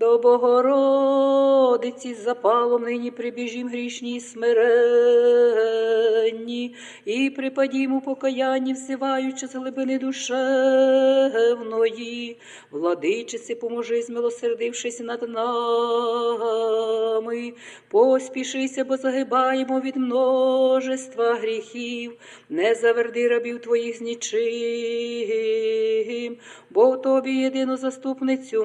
До Богородиці запалом нині прибіжім грішні смиренні, і припадім у покаянні, взиваючи з глибини душевної. Владичиці, поможи, змилосердившись над нами. Поспішися, бо загибаємо від множества гріхів. Не заверди рабів твоїх з нічим, бо тобі єдину заступницю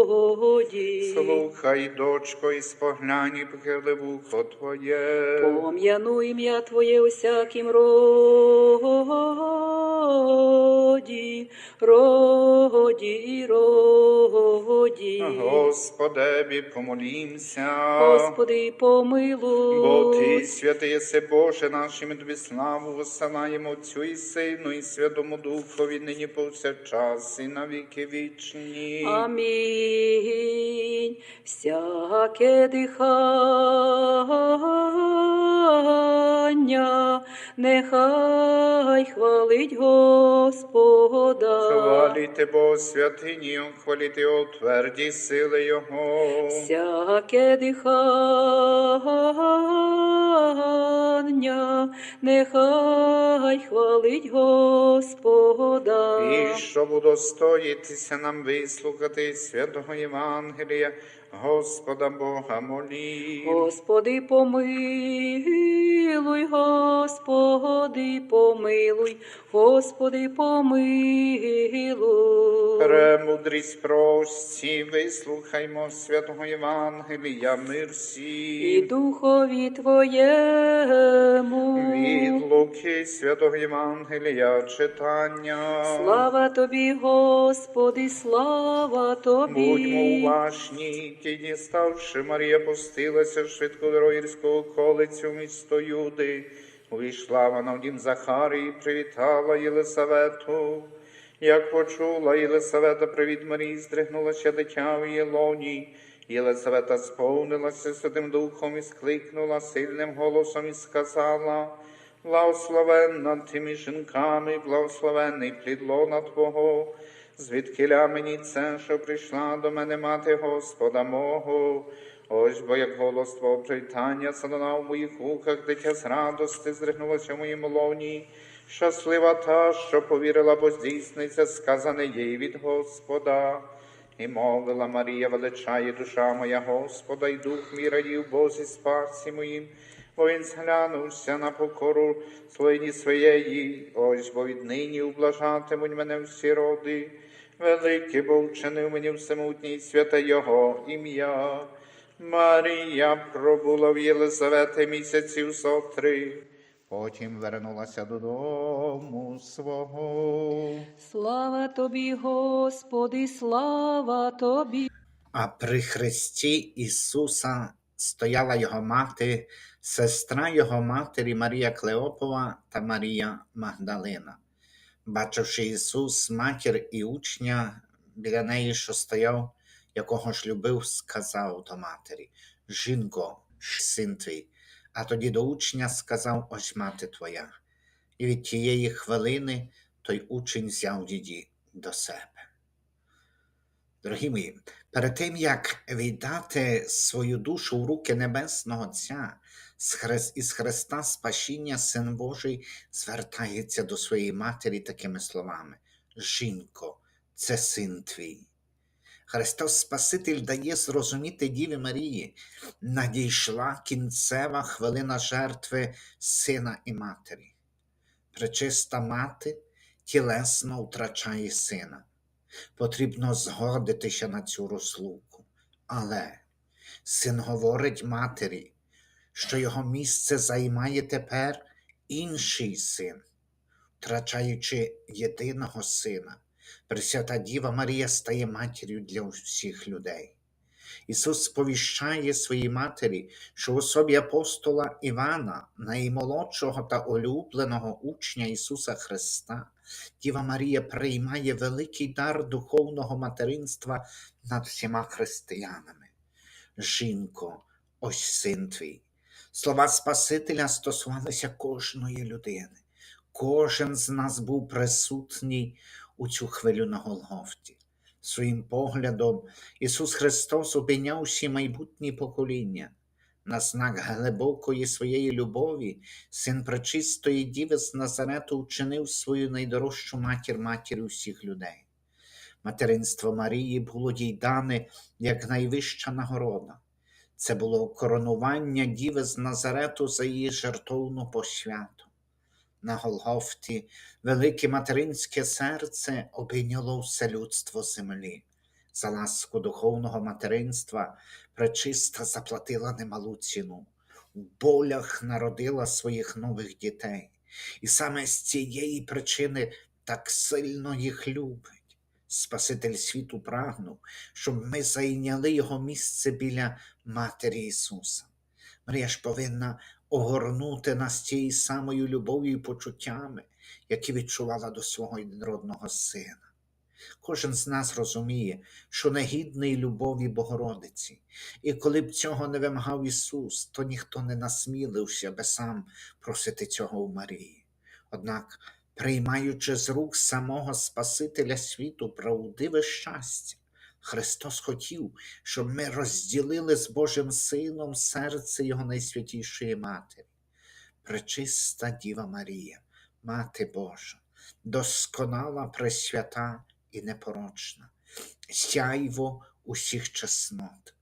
Слухай, дочко, і споглянь, і похили вухо Твоє. Пом'яну ім'я Твоє усяким роді, роді роді. Господеві, помолімся. Господи, Бо помилуй. ти, святий єси Боже наш, і ми тобі славу висилаємо Отцю і Сину, і Святому Духові, нині повсякчас, і на віки вічні. Амінь. Всяке дихання, нехай хвалить Господа. Хваліте Бо святині, хваліте о тверді сили Його. Всяке дихання, нехай хвалить Господа. І щоб удостоїтися нам вислухати святого Євангелія, Господа Бога молі. Господи, помилуй, Господи, помилуй, Господи, помилуй. Премудрість прості, вислухаймо святого Євангелія, мир І. Духові Твоєму. Від Луки святого Євангелія читання. Слава Тобі, Господи, слава Тобі. Будьмо уважні, ті діставши, Марія пустилася швидко до Роїрського колицю місто Юди Увійшла вона в дім Захарії, привітала Єлисавету. Як почула Єлисавета привіт Марії, здригнулася дитя в її лоні. Єлисавета сповнилася Святим Духом і скликнула сильним голосом і сказала, Благословенна ти між жінками, благословенний плід лона Твого, звідкиля мені це, що прийшла до мене мати Господа мого. Ось бо як голос Твого привітання задана в моїх вухах, дитя з радости здригнулося в моїм лоні. Щаслива та, що повірила, бо здійсниться сказане їй від Господа. І мовила Марія, величає душа моя Господа, і дух мій радів Бозі спасі моїм, бо він зглянувся на покору слині своєї, ось бо віднині ублажатимуть мене всі роди. Великий бо вчинив мені всемутній святе Його ім'я. Марія пробула в Єлизавети місяців сотри, потім вернулася додому свого. Слава тобі, Господи, слава тобі. А при Христі Ісуса стояла його мати, сестра його матері Марія Клеопова та Марія Магдалина. Бачивши Ісус, матір і учня біля неї, що стояв, якого ж любив, сказав до матері: Жінко, син твій. А тоді до учня сказав: Ось мати твоя. І від тієї хвилини той учень взяв її до себе. Дорогі мої, перед тим як віддати свою душу в руки Небесного Отця, із Христа Спасіння Син Божий звертається до своєї матері такими словами: Жінко, це син твій. Христос Спаситель дає зрозуміти Діві Марії, надійшла кінцева хвилина жертви сина і матері. Пречиста мати тілесно втрачає сина потрібно згодитися на цю розлуку. Але син говорить матері, що його місце займає тепер інший син, втрачаючи єдиного сина. Пресвята Діва Марія стає матір'ю для всіх людей. Ісус сповіщає своїй матері, що в особі апостола Івана, наймолодшого та улюбленого учня Ісуса Христа, Діва Марія приймає великий дар духовного материнства над всіма християнами. Жінко, ось син твій. Слова Спасителя стосувалися кожної людини. Кожен з нас був присутній у цю хвилю на Голгофті. Своїм поглядом Ісус Христос обійняв всі майбутні покоління. На знак глибокої своєї любові син пречистої діви з Назарету вчинив свою найдорожчу матір матір усіх людей. Материнство Марії було їй дане як найвища нагорода. Це було коронування діви з Назарету за її жертовну посвяту. На Голгофті велике материнське серце обійняло все людство землі. За ласку духовного материнства пречиста заплатила немалу ціну, в болях народила своїх нових дітей, і саме з цієї причини так сильно їх любить. Спаситель світу прагнув, щоб ми зайняли його місце біля Матері Ісуса. Марія ж повинна огорнути нас тією самою любов'ю і почуттями, які відчувала до свого єдинородного сина. Кожен з нас розуміє, що негідний любові Богородиці, і коли б цього не вимагав Ісус, то ніхто не насмілився би сам просити цього у Марії. Однак, приймаючи з рук самого Спасителя світу правдиве щастя, Христос хотів, щоб ми розділили з Божим Сином серце Його найсвятішої Матері. Пречиста Діва Марія, Мати Божа, досконала, пресвята і непорочна, сяйво усіх чеснот.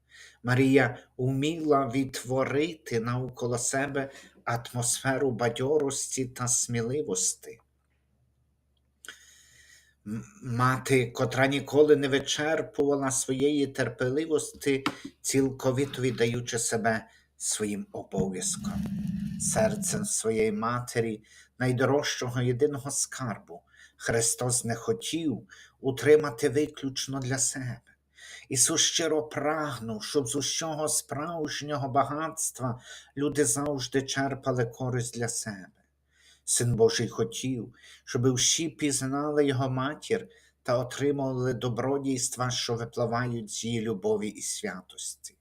Марія вміла відтворити навколо себе атмосферу бадьорості та сміливості. Мати, котра ніколи не вичерпувала своєї терпеливості, цілковито віддаючи себе своїм обов'язкам, серцем своєї матері, найдорожчого єдиного скарбу, Христос не хотів утримати виключно для себе. Ісус щиро прагнув, щоб з усього справжнього багатства люди завжди черпали користь для себе. Син Божий хотів, щоб всі пізнали його матір та отримували добродійства, що випливають з її любові і святості.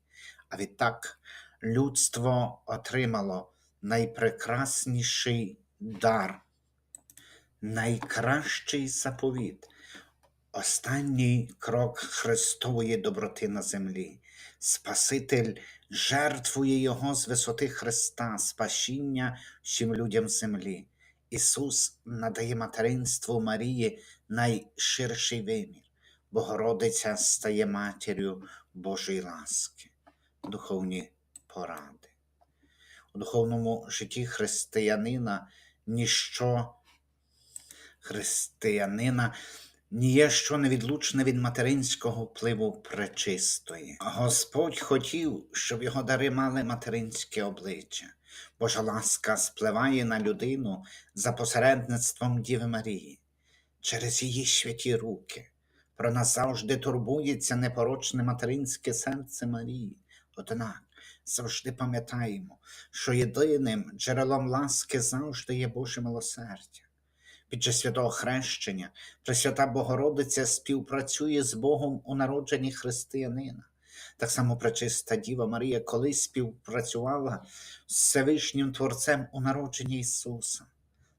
А відтак людство отримало найпрекрасніший дар, найкращий заповіт, останній крок Христової доброти на землі. Спаситель жертвує Його з висоти Христа, спасіння всім людям землі. Ісус надає материнству Марії найширший вимір. Богородиця стає матір'ю Божої ласки. Духовні поради. У духовному житті християнина ніщо християнина ніє що невідлучне від материнського впливу пречистої. Господь хотів, щоб його дари мали материнське обличчя. Божа ласка спливає на людину за посередництвом Діви Марії, через її святі руки. Про нас завжди турбується непорочне материнське серце Марії. Однак завжди пам'ятаємо, що єдиним джерелом ласки завжди є Боже милосердя. Під час святого хрещення Пресвята Богородиця співпрацює з Богом у народженні християнина. Так само пречиста Діва Марія колись співпрацювала з Всевишнім Творцем у народженні Ісуса.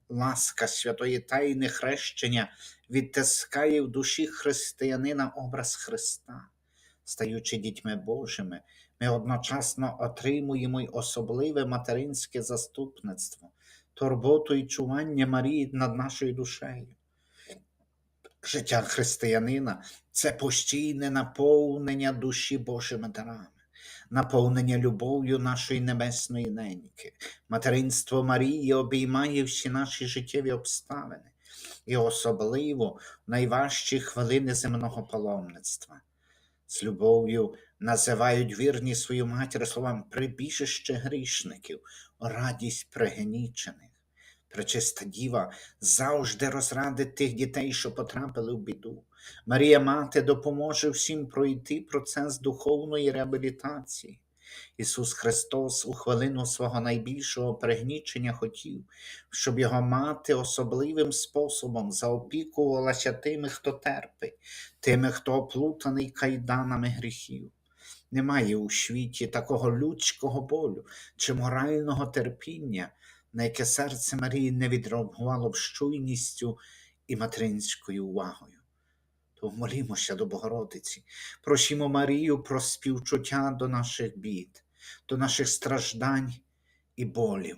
Ласка святої тайни хрещення відтискає в душі християнина образ Христа. Стаючи дітьми Божими, ми одночасно отримуємо й особливе материнське заступництво, турботу і чування Марії над нашою душею. Життя християнина це постійне наповнення душі Божими дарами, наповнення любов'ю нашої небесної неньки. Материнство Марії обіймає всі наші життєві обставини, і особливо найважчі хвилини земного паломництва. З любов'ю називають вірні свою матір словам прибіжище грішників, радість пригнічених. Пречиста діва завжди розрадить тих дітей, що потрапили в біду. Марія Мати допоможе всім пройти процес духовної реабілітації. Ісус Христос у хвилину свого найбільшого пригнічення хотів, щоб його мати особливим способом заопікувалася тими, хто терпить, тими, хто оплутаний кайданами гріхів. Немає у світі такого людського болю чи морального терпіння, на яке серце Марії не відреагувало б щуйністю і материнською увагою. То молімося до Богородиці, просімо Марію про співчуття до наших бід, до наших страждань і болів.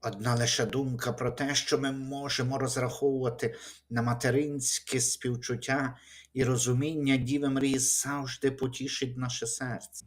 Одна лише думка про те, що ми можемо розраховувати на материнське співчуття і розуміння Діви Марії завжди потішить наше серце.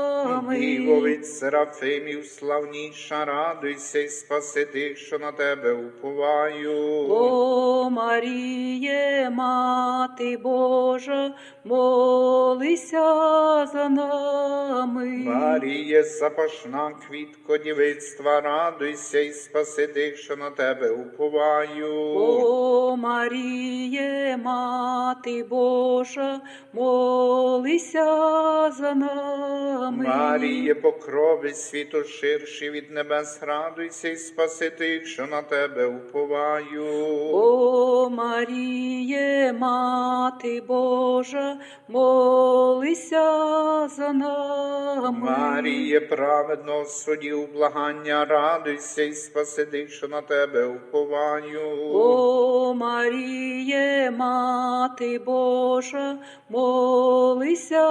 Діво від серафимів славніша, радуйся і спаси тих, що на тебе уповаю. О Маріє, Мати Божа, молися за нами. Маріє, запашна квітко дівицтва, радуйся і спаси тих, що на тебе уповаю. О Маріє, Мати Божа, молися за нами. Маріє, покрови світу ширші від небес, радуйся і спаси тих, що на тебе уповаю. О Маріє, Мати Божа, молися за нами. Маріє, праведно судів благання, радуйся і спаси тих, що на тебе уповаю. О Маріє, Мати Божа, молися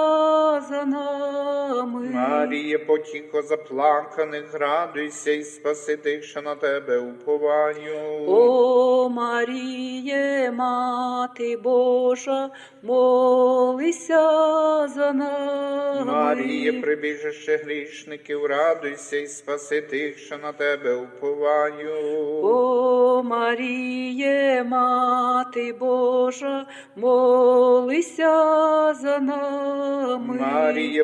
за нами. Маріє, потіхо заплаканих, радуйся і спаси тих, що на тебе уповаю. О Маріє, Мати Божа, молися за нами. Маріє, прибіжище грішників, радуйся і спаси тих, що на тебе уповаю. О Маріє, Мати Божа, молися за нами. Маріє,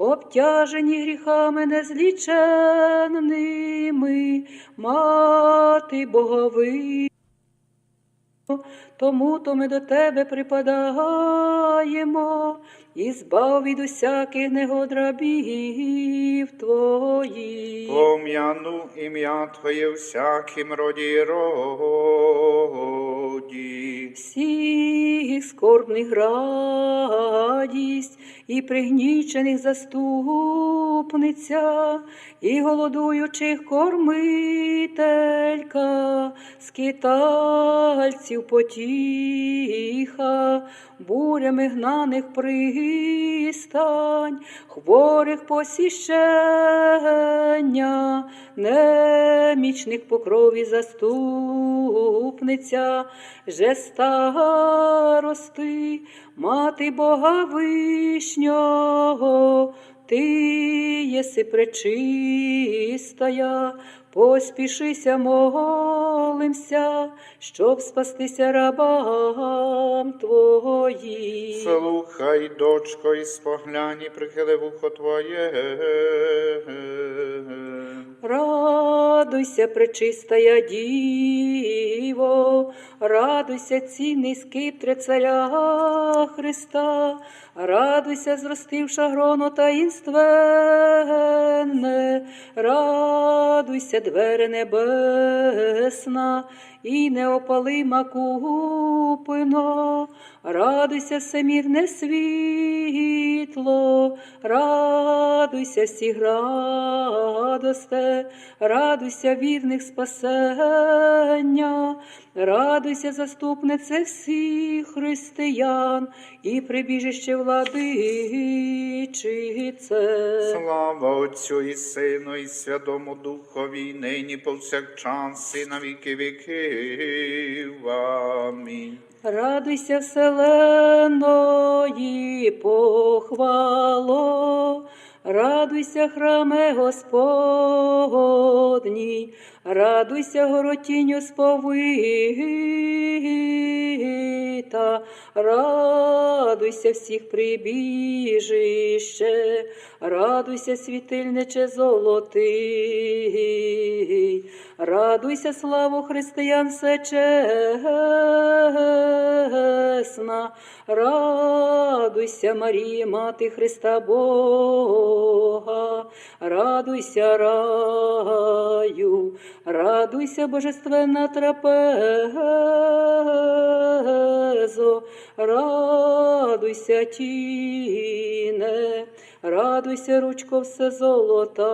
обтяжені гріхами незліченними, мати Богови. Тому то ми до тебе припадаємо і збав від усяких негод рабів твоїх. Пом'яну ім'я Твоє у всякім роді роді. всіх скорбних радість, і пригнічених заступниця, і голодуючих кормителька, скитальців потіха, бурями гнаних пристань, хворих посіщення, немічних покрові заступниця, же старости, мати Бога вишнього, ти єси пречистая, поспішися, молимся, щоб спастися рабам твоїм. Слухай, дочко, і споглянь, і прихили вухо Твоє. Радуйся, пречистая Діво, радуйся, цінний скиптре царя Христа, радуйся, зростивша гроно таїнственне, радуйся, двери небесна, і неопалима купино, радуйся, всемірне світло, радуйся, всіх радосте, радуйся, вірних спасення, радуйся, заступнице всіх християн і прибіжище владичице. Слава Отцю і Сину, і Святому Духові, нині повсякчас, і на віки віків. Амінь. Радуйся, вселеної похвало, радуйся, храме Господній, радуйся, горотінню сповита, радуйся всіх прибіжище, радуйся, світильниче золотий, радуйся, славу християн всечесна, радуйся, Марія, мати Христа Бога, радуйся, раю, радуйся, божественна трапезо, радуйся, тіне, радуйся, ручко, все золота,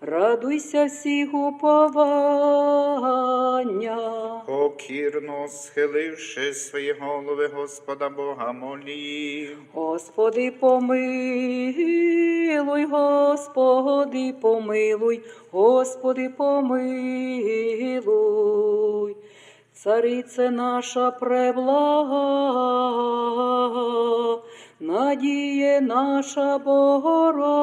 радуйся всіх уповання. Покірно схиливши свої голови, Господа Бога молім. Господи, помилуй, Господи, помилуй, Господи, помилуй. Царице наша преблага, надіє наша Богородице,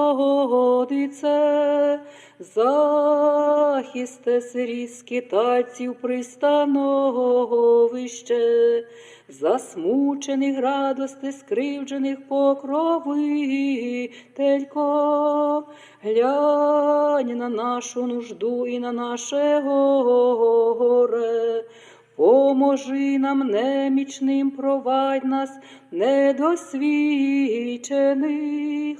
захисте сирі скитальців пристановище, засмучених радости, скривджених покровителько, глянь на нашу нужду і на наше горе. Поможи нам немічним, провадь нас недосвідчених.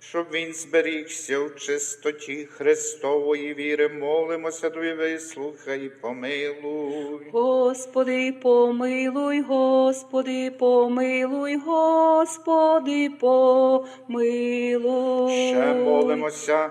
щоб він зберігся в чистоті Христової віри. Молимося, Тобі, вислухай, помилуй. Господи, помилуй, Господи, помилуй, Господи, помилуй. Ще молимося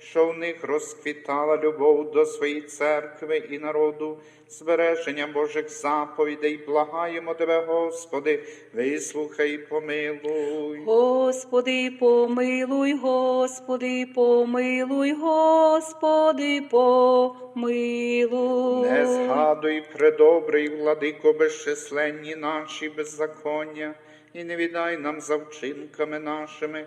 що в них розквітала любов до своєї церкви і народу, збереження Божих заповідей. Благаємо Тебе, Господи, вислухай, і помилуй. Господи, помилуй, Господи, помилуй, Господи, помилуй. Не згадуй, предобрий, владико, безчисленні наші беззаконня, і не віддай нам за вчинками нашими,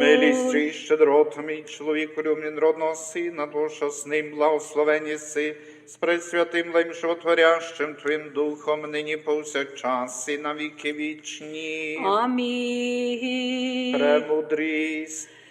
Милістю і щедротами, мій чоловіку люблін народного сина, Твого, що з ним благословені си, з пресвятим лим животворящим Твоїм Духом, нині повсякчас і на віки вічні. Амінь. Премудрість.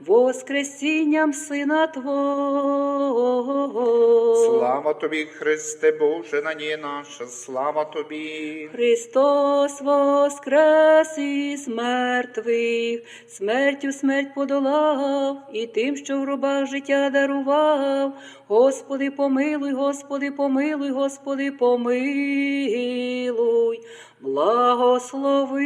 воскресінням Сина Твого. Слава тобі, Христе Боже, надія наша, слава тобі. Христос воскрес із мертвих, смертю смерть подолав, і тим, що в гробах життя дарував. Господи, помилуй, Господи, помилуй, Господи, помилуй, благослови.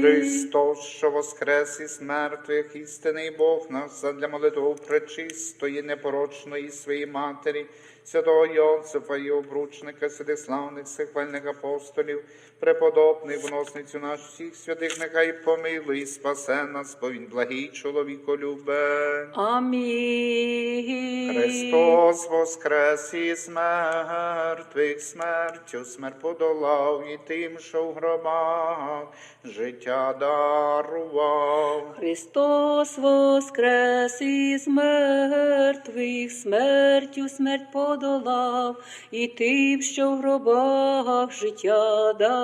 Христос, що воскрес із мертвих, істинний Бог нас задля молитву пречистої, непорочної своєї матері, святого Йосифа і обручника, святих славних сихвальних апостолів, преподобних вносницю наш всіх святих, нехай помилуй спасе нас, бо він благий чоловіко любе. Амінь. Христос воскрес із мертвих, смертю смерть подолав і тим, що в гробах життя дарував. Христос воскрес із мертвих, смертю смерть подолав, і тим, що в гробах життя